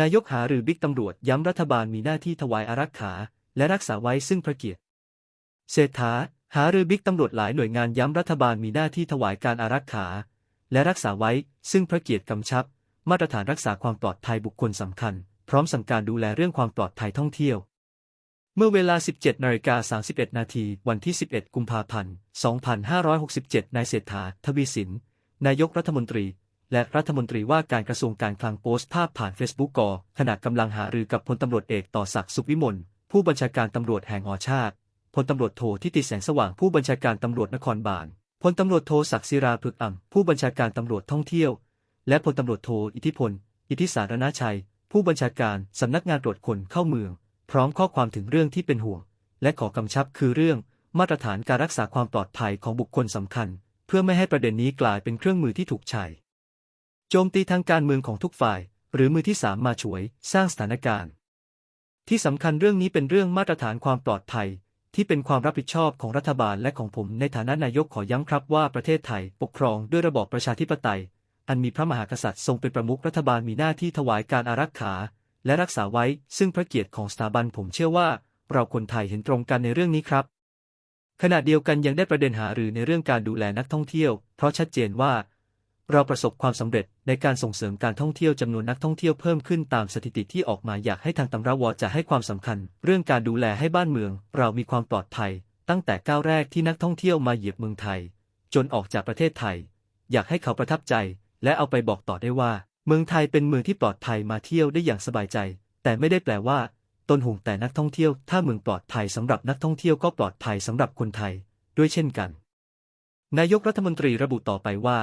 นายกหาหรือบิ๊กตำรวจย้ำรัฐบาลมีหน้าที่ถวายอารักขา และรักษาไว้ซึ่งพระเกียรติเศรษฐาหาหรือบิ๊กตำรวจหลายหน่วยงานย้ำรัฐบาลมีหน้าที่ถวายการอารักขา และรักษาไว้ ซึ่งพระเกียรติกำชับ มาตรฐานรักษาความปลอดภัยบุคคลสำคัญ พร้อมสั่งการดูแลเรื่องความปลอดภัยท่องเที่ยว เมื่อเวลา 17นาฬิกา31 นาทีวันที่ 11 กุมภาพันธ์ 2567 นายเศรษฐา ทวีสิน นายกรัฐมนตรี และรัฐมนตรีว่าการกระทรวงการคลังโพสต์ภาพผ่านเฟซบุ๊กกอขณะกำลังหารือกับพลตำรวจเอกต่อศักดิ์สุขวิมลผู้บัญชาการตำรวจแห่งหอชาติพลตำรวจโททิติแสงสว่างผู้บัญชาการตำรวจนครบาลพลตำรวจโทศักดิ์ศิราพึกอ่ำผู้บัญชาการตำรวจท่องเที่ยว และพลตำรวจโทอิทธิพล อิทธิสารณชัย ผู้บัญชาการสำนักงานตรวจคนเข้าเมือง พร้อมข้อความถึงเรื่องที่เป็นห่วง และขอกำชับคือเรื่อง มาตรฐานการรักษาความปลอดภัยของบุคคลสำคัญ เพื่อไม่ให้ประเด็นนี้กลายเป็นเครื่องมือที่ถูกใช้ โจมตีทางการเมืองของทุกฝ่าย หรือมือที่สามมาฉวย สร้างสถานการณ์ ที่สำคัญเรื่องนี้เป็นเรื่องมาตรฐานความปลอดภัย ที่เป็นความรับผิดชอบของรัฐบาลและของผมในฐานะนายกขอย้ำครับว่าประเทศไทยปกครองด้วยระบอบประชาธิปไตย อันมีพระมหากษัตริย์ทรงเป็นประมุขรัฐบาลมีหน้าที่ถวายการอารักขา และรักษาไว้ ซึ่งพระเกียรติของสถาบันผมเชื่อว่า เราคนไทยเห็นตรงกันในเรื่องนี้ครับขณะเดียวกันยังได้ประเด็นหารือในเรื่องการดูแลนักท่องเที่ยว เพราะชัดเจนว่า เราประสบความสำเร็จในการส่งเสริมการท่องเที่ยวจำนวนนักท่องเที่ยวเพิ่มขึ้นตามสถิติที่ออกมาอยากให้ทางตำราวจะให้ความสำคัญ เรื่องการดูแลให้บ้านเมือง เรามีความปลอดภัย ตั้งแต่ก้าวแรกที่นักท่องเที่ยวมาเหยียบเมืองไทย จนออกจากประเทศไทย อยากให้เขาประทับใจ และเอาไปบอกต่อได้ว่า เมืองไทยเป็นเมืองที่ปลอดภัยมาเที่ยวได้อย่างสบายใจ แต่ไม่ได้แปลว่า ตนห่วงแต่นักท่องเที่ยว ถ้าเมืองปลอดภัยสำหรับนักท่องเที่ยวก็ปลอดภัยสำหรับคนไทย ด้วยเช่นกัน นายกรัฐมนตรีระบุต่อไปว่า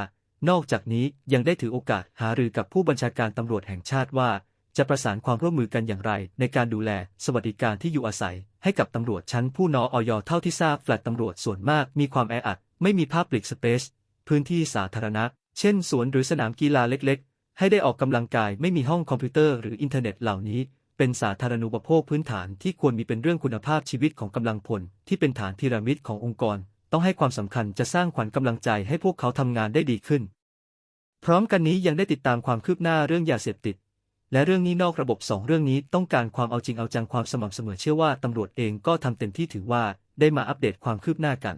นอกจากนี้ยังได้ถือโอกาสหารือกับผู้บัญชาการตำรวจแห่งชาติว่า จะประสานความร่วมมือกันอย่างไร ในการดูแลสวัสดิการที่อยู่อาศัย ให้กับตำรวจชั้นผู้นออยเท่าที่ทราบแฟลตตำรวจส่วนมากมีความแออัด ไม่มีภาพปลิกสเปซพื้นที่สาธารณะ เช่นสวนหรือสนามกีฬาเล็กๆ ให้ได้ออกกำลังกายไม่มีห้องคอมพิวเตอร์หรืออินเทอร์เน็ตเหล่านี้ เป็นสาธารณูปโภคพื้นฐานที่ควรมีเป็นเรื่องคุณภาพชีวิตของกำลังพลที่เป็นฐานพีระมิดขององค์กร ต้องให้ความสำคัญจะสร้างขวัญกำลังใจให้พวกเขาทำงานได้ดีขึ้น พร้อมกันนี้ยังได้ติดตามความคืบหน้าเรื่องยาเสพติด และเรื่องนี้นอกระบบสองเรื่องนี้ต้องการความเอาจริงเอาจังความสม่ำเสมอเชื่อว่าตำรวจเองก็ทำเต็มที่ถือว่าได้มาอัปเดตความคืบหน้ากัน